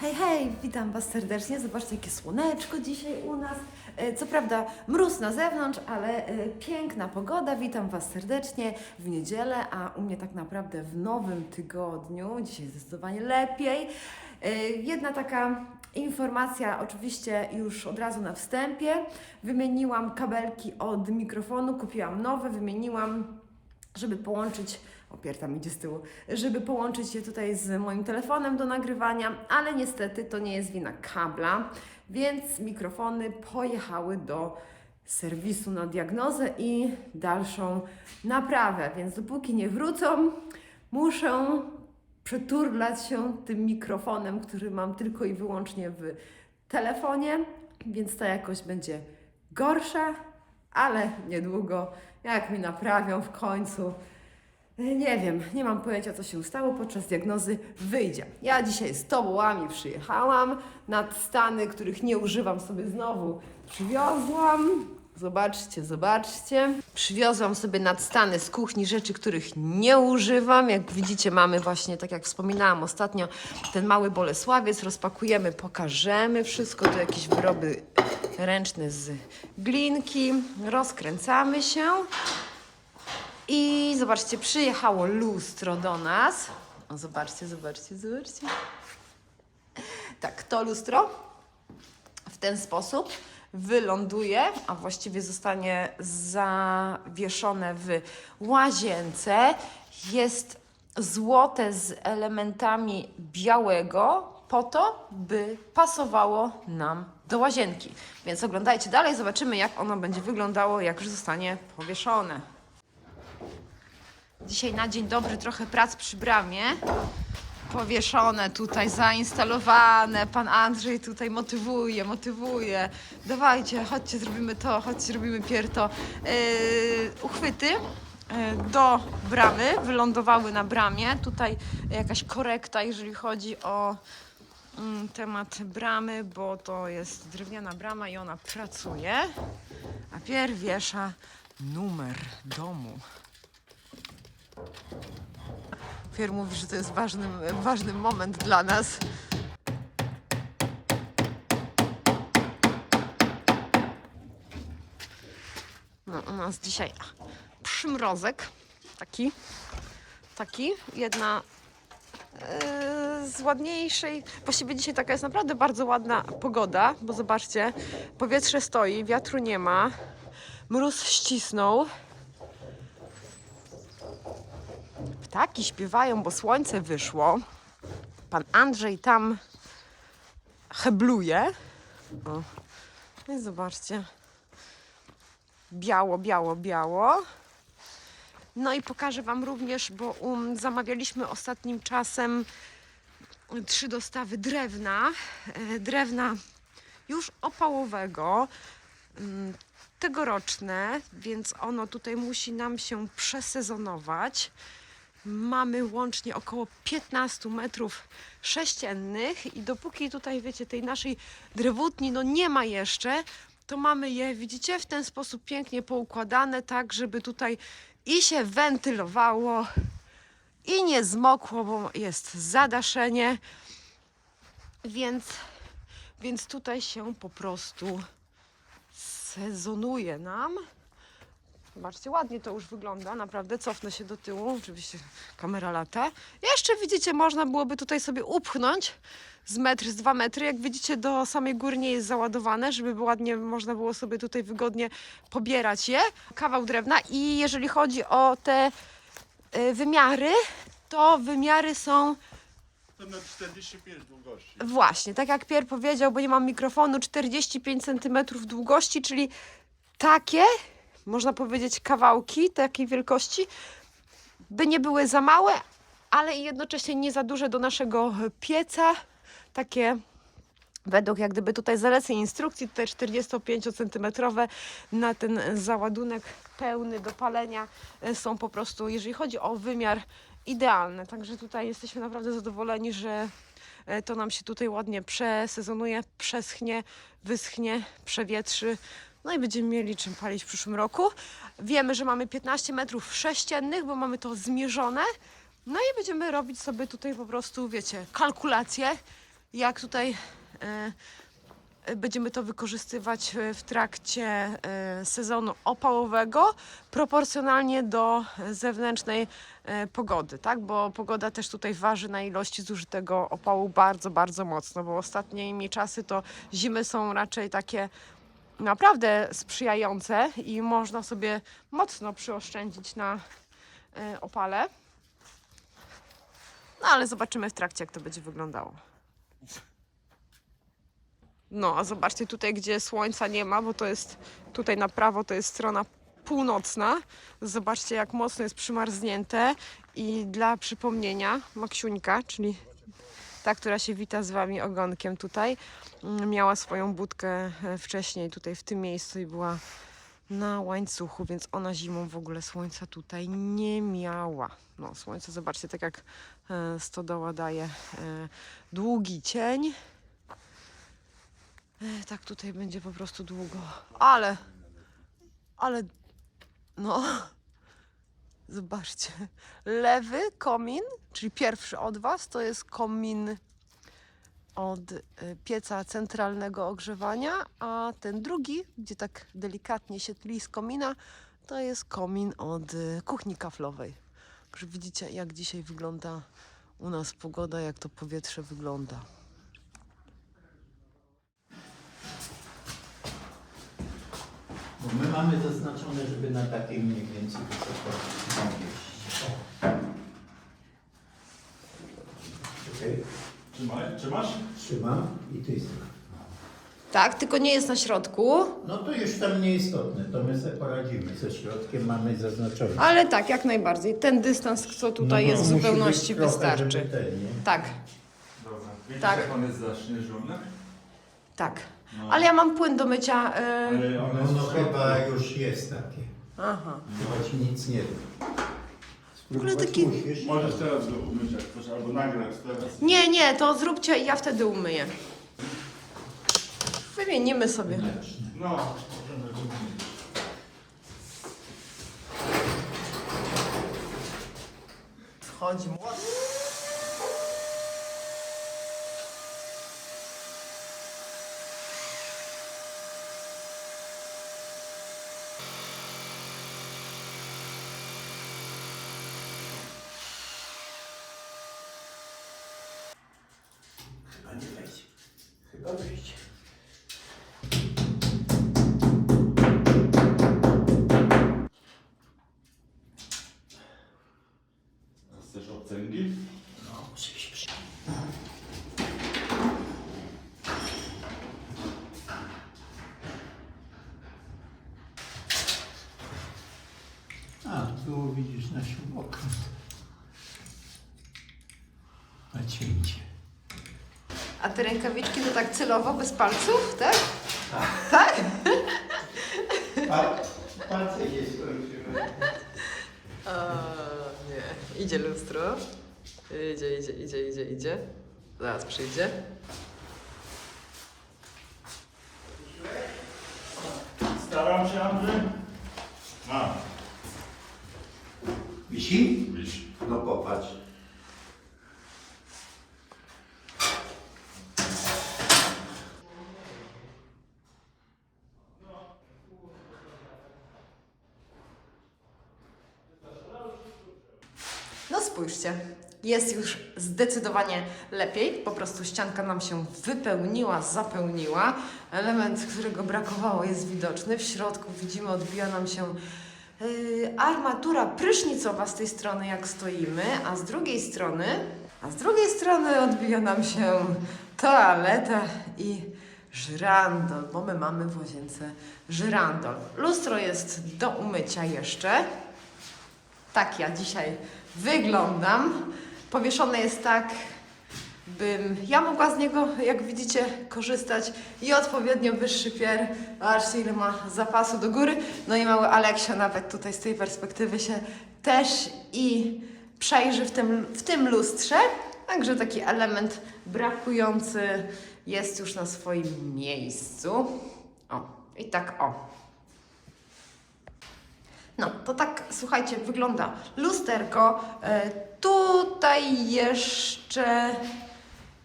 Hej, hej, witam Was serdecznie. Zobaczcie, jakie słoneczko dzisiaj u nas. E, Co prawda mróz na zewnątrz, ale e, piękna pogoda. Witam Was serdecznie w niedzielę, a u mnie tak naprawdę w nowym tygodniu. Dzisiaj zdecydowanie lepiej. E, Jedna taka informacja, oczywiście już od razu na wstępie. Wymieniłam kabelki od mikrofonu, kupiłam nowe, wymieniłam żeby połączyć, opier tam idzie z tyłu, żeby połączyć je tutaj z moim telefonem do nagrywania, ale niestety to nie jest wina kabla, więc mikrofony pojechały do serwisu na diagnozę i dalszą naprawę, więc dopóki nie wrócą, muszę przeturlać się tym mikrofonem, który mam tylko i wyłącznie w telefonie, więc ta jakość będzie gorsza, ale niedługo, jak mi naprawią w końcu, nie wiem, nie mam pojęcia, co się stało podczas diagnozy, wyjdzie. Ja dzisiaj z tobołami przyjechałam, nad stany, których nie używam sobie znowu przywiozłam. Zobaczcie, zobaczcie. Przywiozłam sobie nadstany z kuchni rzeczy, których nie używam. Jak widzicie, mamy właśnie, tak jak wspominałam ostatnio, ten mały Bolesławiec. Rozpakujemy, pokażemy wszystko. Tu jakieś wyroby ręczne z glinki. Rozkręcamy się. I zobaczcie, przyjechało lustro do nas. O, zobaczcie, zobaczcie, zobaczcie. Tak, to lustro w ten sposób wyląduje, a właściwie zostanie zawieszone w łazience. Jest złote z elementami białego po to, by pasowało nam do łazienki. Więc oglądajcie dalej, zobaczymy jak ono będzie wyglądało, jak już zostanie powieszone. Dzisiaj na dzień dobry trochę prac przy bramie. Powieszone tutaj, zainstalowane. Pan Andrzej tutaj motywuje, motywuje. Dawajcie, chodźcie, zrobimy to, chodźcie, zrobimy pierto. Yy, uchwyty yy, do bramy wylądowały na bramie. Tutaj jakaś korekta, jeżeli chodzi o temat bramy, bo to jest drewniana brama i ona pracuje. A pierw wiesza numer domu. Pier mówi, że to jest ważny, ważny moment dla nas. No, u nas dzisiaj przymrozek. Taki. Taki. Jedna z ładniejszej. Właściwie dzisiaj taka jest naprawdę bardzo ładna pogoda, bo zobaczcie, powietrze stoi, wiatru nie ma, mróz ścisnął. Ptaki śpiewają, bo słońce wyszło. Pan Andrzej tam hebluje. O. I zobaczcie. Biało, biało, biało. No i pokażę Wam również, bo um, zamawialiśmy ostatnim czasem trzy dostawy drewna. E, drewna już opałowego. mm, Tegoroczne, więc ono tutaj musi nam się przesezonować. Mamy łącznie około 15 metrów sześciennych i dopóki tutaj, wiecie, tej naszej drewutni no nie ma jeszcze, to mamy je, widzicie, w ten sposób pięknie poukładane, tak żeby tutaj i się wentylowało, i nie zmokło, bo jest zadaszenie, więc, więc tutaj się po prostu sezonuje nam. Zobaczcie, ładnie to już wygląda, naprawdę. Cofnę się do tyłu, oczywiście kamera lata. Jeszcze widzicie, można byłoby tutaj sobie upchnąć z metr, z dwa metry. Jak widzicie, do samej góry nie jest załadowane, żeby ładnie można było sobie tutaj wygodnie pobierać je. Kawał drewna i jeżeli chodzi o te y, wymiary, to wymiary są To na 45 długości. Właśnie, tak jak Pier powiedział, bo nie mam mikrofonu, 45 cm długości, czyli takie, można powiedzieć, kawałki takiej wielkości, by nie były za małe, ale i jednocześnie nie za duże do naszego pieca. Takie według jak gdyby tutaj zaleceń instrukcji, tutaj 45 cm na ten załadunek pełny do palenia e, są po prostu, jeżeli chodzi o wymiar, idealne. Także tutaj jesteśmy naprawdę zadowoleni, że e, to nam się tutaj ładnie przesezonuje, przeschnie, wyschnie, przewietrzy. No i będziemy mieli czym palić w przyszłym roku. Wiemy, że mamy 15 metrów sześciennych, bo mamy to zmierzone. No i będziemy robić sobie tutaj po prostu, wiecie, kalkulacje, jak tutaj e, będziemy to wykorzystywać e, w trakcie e, sezonu opałowego, proporcjonalnie do zewnętrznej e, pogody, tak? Bo pogoda też tutaj waży na ilości zużytego opału bardzo, bardzo mocno, bo ostatnimi czasy to zimy są raczej takie naprawdę sprzyjające i można sobie mocno przyoszczędzić na e, opale. No ale zobaczymy w trakcie, jak to będzie wyglądało. No, a zobaczcie tutaj, gdzie słońca nie ma, bo to jest tutaj na prawo, to jest strona północna. Zobaczcie, jak mocno jest przymarznięte. I dla przypomnienia, Maksiuńka, czyli ta, która się wita z Wami ogonkiem tutaj, mm, miała swoją budkę e, wcześniej tutaj w tym miejscu i była na łańcuchu, więc ona zimą w ogóle słońca tutaj nie miała. No, słońce, zobaczcie, tak jak e, stodoła daje e, długi cień. Tak tutaj będzie po prostu długo. Ale, ale, no, zobaczcie. Lewy komin, czyli pierwszy od Was, to jest komin od e, pieca centralnego ogrzewania, a ten drugi, gdzie tak delikatnie się tli z komina, to jest komin od e, kuchni kaflowej. Także widzicie, jak dzisiaj wygląda u nas pogoda, jak to powietrze wygląda. My mamy zaznaczone, żeby na takiej mniej więcej wysokości. Okej, Trzymaj, trzymasz? trzymam i ty znasz. Tak, tylko nie jest na środku, No to już tam nieistotne, to my sobie poradzimy. Ze środkiem mamy zaznaczone. ale tak, jak najbardziej. Ten dystans, co tutaj No, jest, w musi zupełności trochę, wystarczy. żeby ten, nie? Tak, Dobra. Widzisz Tak. jak on jest zaśnieżony? tak. No. Ale ja mam płyn do mycia. y, Ale No, no chyba już jest takie. Aha. Chyba ci nic nie da. W ogóle taki- Musisz. Możesz teraz go umyć jak chcesz, albo nagrać teraz. Nie, nie, to zróbcie i ja wtedy umyję. Wymienimy sobie. No, możemy go umyć. Wchodzi młot. Chyba nie wejdzie. Wejdzie. Chcesz obcęgi? No, muszę się przy... A, tu widzisz na śrubokręt. A te rękawiczki to tak celowo, bez palców, tak? Tak? A, palce nie skończyły. O, nie. Idzie lustro. Idzie, idzie, idzie, idzie, idzie. Zaraz przyjdzie. Staram się, Andrzej. Mam. Wisi? Widzisz. No popatrz. No spójrzcie, jest już zdecydowanie lepiej. Po prostu ścianka nam się wypełniła, zapełniła. Element, którego brakowało, jest widoczny. W środku widzimy, odbija nam się yy, armatura prysznicowa z tej strony, jak stoimy, a z drugiej strony, a z drugiej strony odbija nam się toaleta i żyrandol, bo my mamy w łazience żyrandol. Lustro jest do umycia jeszcze. Tak ja dzisiaj wyglądam. Powieszone jest tak, bym ja mogła z niego, jak widzicie, korzystać i odpowiednio wyższy pier. Zobaczcie, ile ma zapasu do góry. No i mały Aleksia nawet tutaj z tej perspektywy się też i przejrzy w tym, w tym lustrze. Także taki element brakujący jest już na swoim miejscu. O, i tak o. No, to tak, słuchajcie, wygląda lusterko. E, tutaj jeszcze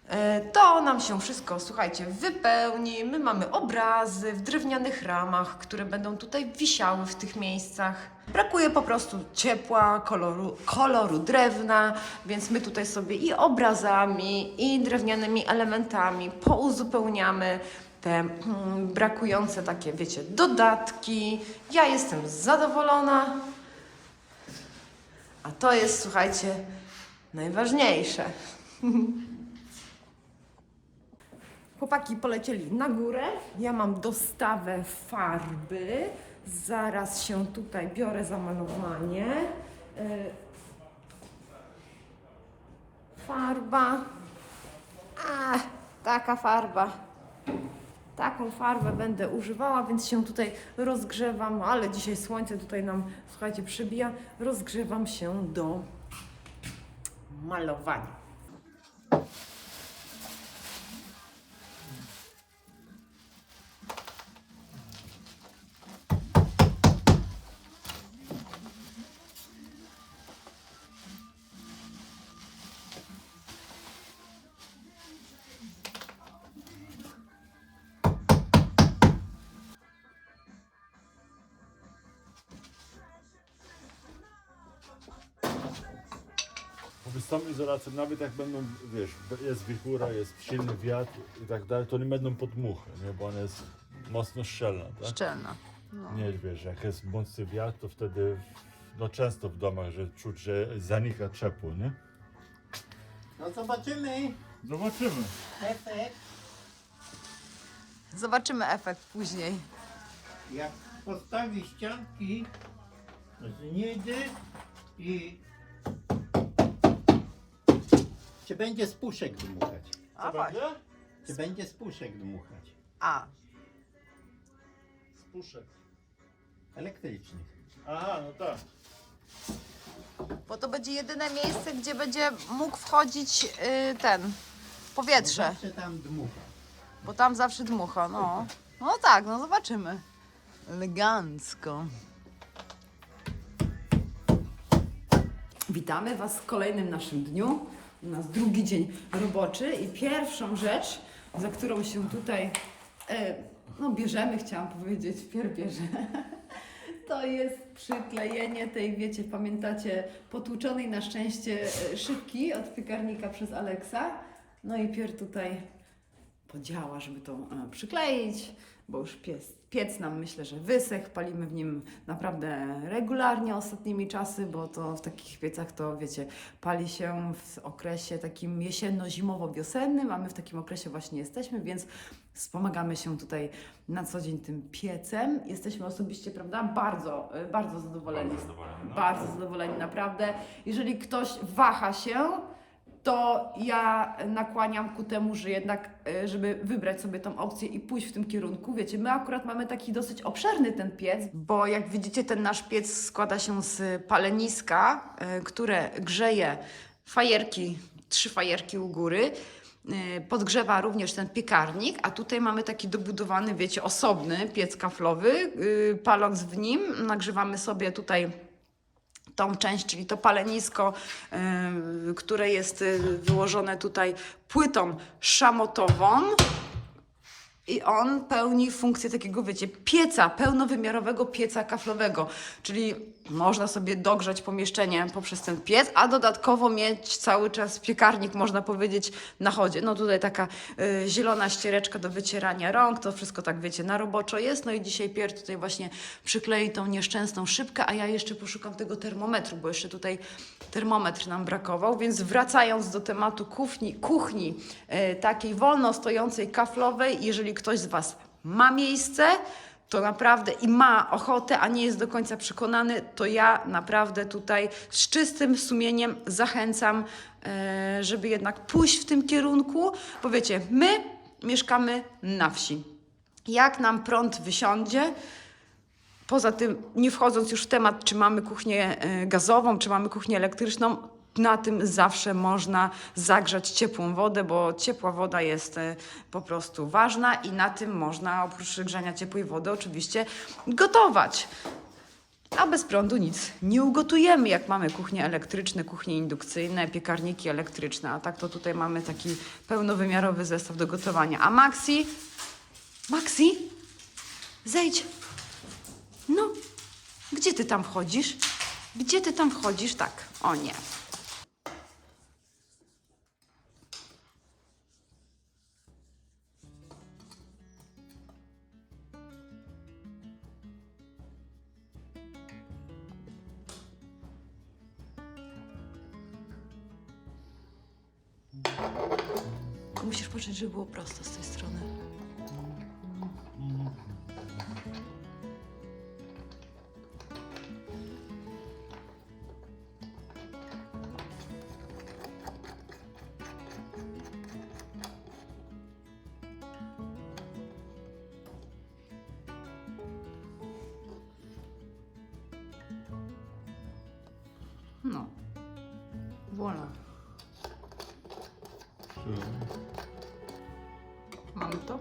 E, To nam się wszystko, słuchajcie, wypełni. My mamy obrazy w drewnianych ramach, które będą tutaj wisiały w tych miejscach. Brakuje po prostu ciepła, koloru, koloru drewna, więc my tutaj sobie i obrazami, i drewnianymi elementami pouzupełniamy te mm, brakujące takie, wiecie, dodatki. Ja jestem zadowolona. A to jest, słuchajcie, najważniejsze. Chłopaki polecieli na górę. Ja mam dostawę farby. Zaraz się tutaj biorę za malowanie. Y, Farba. A, taka farba. Taką farbę będę używała, więc się tutaj rozgrzewam, ale dzisiaj słońce tutaj nam, słuchajcie, przybija. Rozgrzewam się do malowania. Tą izolacją, nawet jak będą, wiesz, jest wichura, jest silny wiatr i tak dalej, to nie będą podmuchy, nie? Bo ona jest mocno szczelna, tak? Szczelna. No. Nie, wiesz, jak jest mocny wiatr, to wtedy, no często w domach, że czuć, że zanika ciepło, nie? No zobaczymy Zobaczymy. efekt, Zobaczymy efekt później. jak postawi ścianki z niedy i czy będzie z puszek dmuchać? A, właśnie. Czy będzie z puszek dmuchać? A, Z puszek. Elektrycznych. Aha, no tak. bo to będzie jedyne miejsce, gdzie będzie mógł wchodzić y, ten powietrze, Zawsze tam dmucha. bo tam zawsze dmucha, no. No tak, no zobaczymy. Elegancko. Witamy Was w kolejnym naszym dniu. U nas drugi dzień roboczy i pierwszą rzecz, za którą się tutaj e, no, bierzemy, chciałam powiedzieć, wpierw bierze, to jest przyklejenie tej, wiecie, pamiętacie, potłuczonej na szczęście e, szybki od piekarnika przez Aleksa. No i pier tutaj podziała, żeby to e, przykleić, bo już piec, piec nam myślę, że wysech, palimy w nim naprawdę regularnie ostatnimi czasy, bo to w takich piecach to wiecie, pali się w okresie takim jesienno-zimowo-wiosennym, a my w takim okresie właśnie jesteśmy, więc wspomagamy się tutaj na co dzień tym piecem. Jesteśmy osobiście, prawda, bardzo, e, bardzo zadowoleni. Bardzo zadowoleni, no. Bardzo zadowoleni, naprawdę. Jeżeli ktoś waha się, to ja nakłaniam ku temu, że jednak, e, żeby wybrać sobie tą opcję i pójść w tym kierunku. Wiecie, my akurat mamy taki dosyć obszerny ten piec, bo jak widzicie, ten nasz piec składa się z paleniska, e, które grzeje fajerki, trzy fajerki u góry. e, Podgrzewa również ten piekarnik, a tutaj mamy taki dobudowany, wiecie, osobny piec kaflowy. Paląc w nim, nagrzewamy sobie tutaj tą część, czyli to palenisko, y, które jest y, wyłożone tutaj płytą szamotową. I on pełni funkcję takiego, wiecie, pieca, pełnowymiarowego pieca kaflowego. Czyli można sobie dogrzać pomieszczenie poprzez ten piec, a dodatkowo mieć cały czas piekarnik, można powiedzieć, na chodzie. No tutaj taka y, zielona ściereczka do wycierania rąk, to wszystko tak, wiecie, na roboczo jest. No i dzisiaj Pier tutaj właśnie przyklei tą nieszczęsną szybkę, a ja jeszcze poszukam tego termometru, bo jeszcze tutaj termometr nam brakował. Więc wracając do tematu kuchni, kuchni y, takiej wolno stojącej, kaflowej, jeżeli ktoś z Was ma miejsce, to naprawdę i ma ochotę, a nie jest do końca przekonany, to ja naprawdę tutaj z czystym sumieniem zachęcam, e, żeby jednak pójść w tym kierunku, bo wiecie, my mieszkamy na wsi. Jak nam prąd wysiądzie, Poza tym, nie wchodząc już w temat, czy mamy kuchnię e, gazową, czy mamy kuchnię elektryczną, na tym zawsze można zagrzać ciepłą wodę, bo ciepła woda jest e, po prostu ważna i na tym można oprócz grzania ciepłej wody oczywiście gotować. A bez prądu nic nie ugotujemy, jak mamy kuchnie elektryczne, kuchnie indukcyjne, piekarniki elektryczne. A tak to tutaj mamy taki pełnowymiarowy zestaw do gotowania. A Maxi? Maxi? Zejdź. No, gdzie ty tam wchodzisz? Gdzie ty tam wchodzisz? Tak, o nie. Musisz poczuć, żeby było prosto z tej strony. Mam to?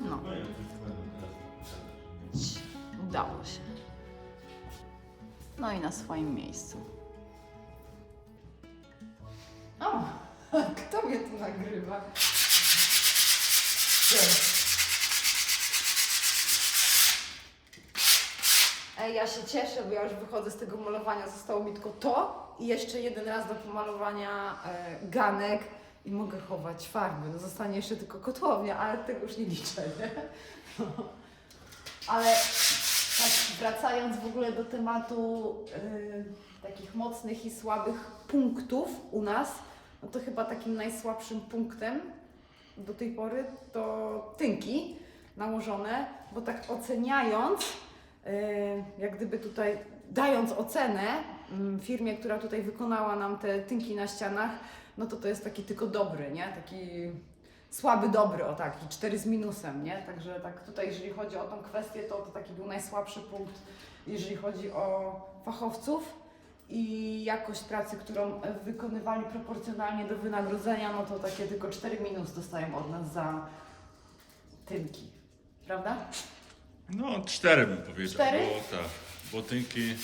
No, udało się. No i na swoim miejscu. O, kto mnie tu nagrywa? Ej, ja się cieszę, bo ja już wychodzę z tego malowania. Zostało mi tylko to i jeszcze jeden raz do pomalowania e, ganek i mogę chować farby. No zostanie jeszcze tylko kotłownia, ale tego już nie liczę, nie? No. Ale tak wracając w ogóle do tematu e, takich mocnych i słabych punktów u nas, no to chyba takim najsłabszym punktem do tej pory to tynki nałożone, bo tak oceniając, jak gdyby tutaj dając ocenę mm, firmie, która tutaj wykonała nam te tynki na ścianach, no to to jest taki tylko dobry, nie? Taki słaby dobry, o tak, i cztery z minusem, nie? Także tak tutaj, jeżeli chodzi o tą kwestię, to, to taki był najsłabszy punkt, jeżeli chodzi o fachowców i jakość pracy, którą wykonywali proporcjonalnie do wynagrodzenia, no to takie tylko 4 minus dostają od nas za tynki. Prawda? No, cztery bym powiedział. Cztery? Bo, tak, bo tynki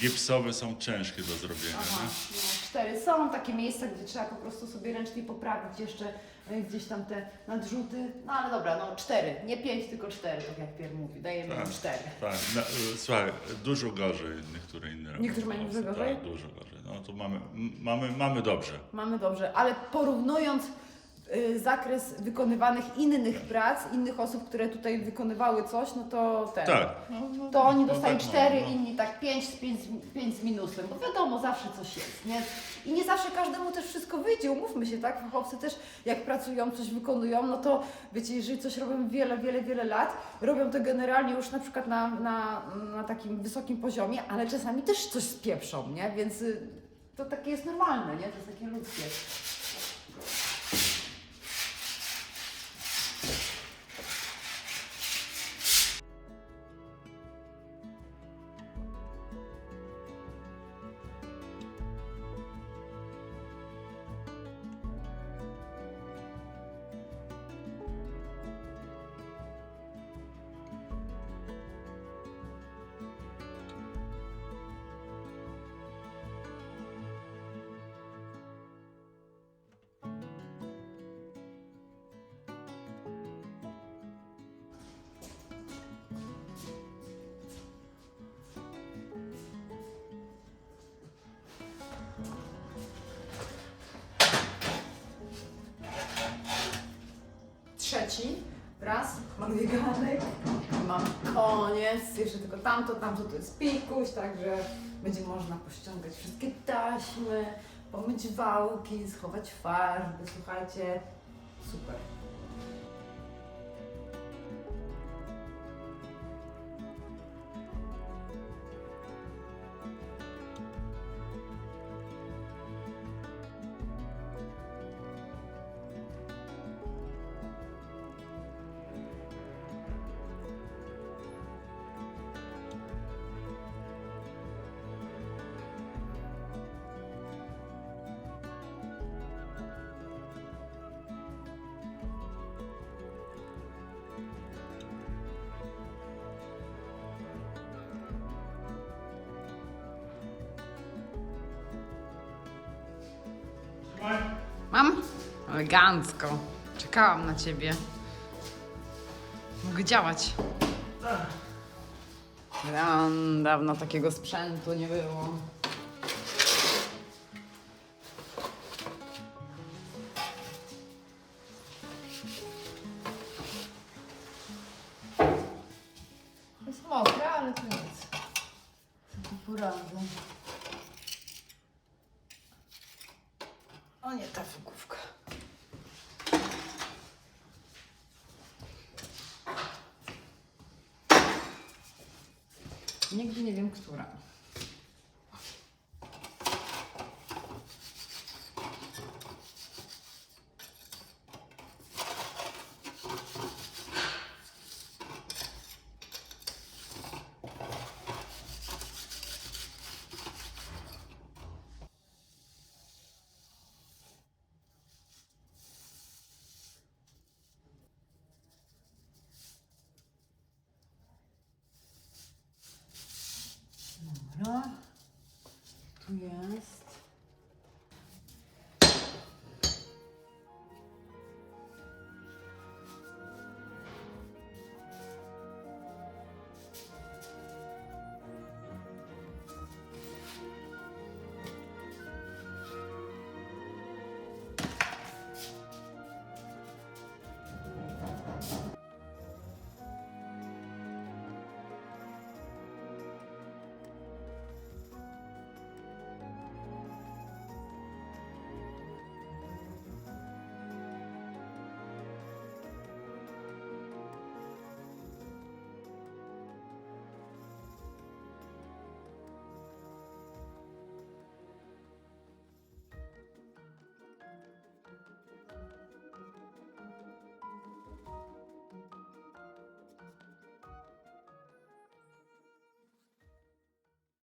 gipsowe są ciężkie do zrobienia. Aha, nie? no, cztery. Są takie miejsca, gdzie trzeba po prostu sobie ręcznie poprawić jeszcze e, gdzieś tam te nadrzuty. No ale dobra, no cztery. Nie pięć, tylko cztery, tak jak Pier mówi. Dajemy Tak. cztery. Tak, na, y, słuchaj, dużo gorzej niektóre inne robią. Niektórzy mają dużo gorzej? Tak, dużo gorzej. No to mamy, m- mamy, mamy dobrze. Mamy dobrze, ale porównując zakres wykonywanych innych prac, innych osób, które tutaj wykonywały coś, no to ten. Tak. No, no, To oni no dostają tak, no, 4, no. inni tak 5, 5, 5 z minusem, bo wiadomo, zawsze coś jest, nie? I nie zawsze każdemu też wszystko wyjdzie, umówmy się, tak? Fachowcy też jak pracują, coś wykonują, no to wiecie, jeżeli coś robią wiele, wiele, wiele lat, robią to generalnie już na przykład na, na, na takim wysokim poziomie, ale czasami też coś spieprzą, nie? Więc y, to takie jest normalne, nie? To jest takie ludzkie. Trzeci raz, mam bieganek, mam koniec, jeszcze tylko tamto, tamto to jest pikuś, także będzie można pościągać wszystkie taśmy, pomyć wałki, schować farby, słuchajcie, super. Mam? Elegancko. Czekałam na ciebie. Mogę działać. Dawno takiego sprzętu nie było.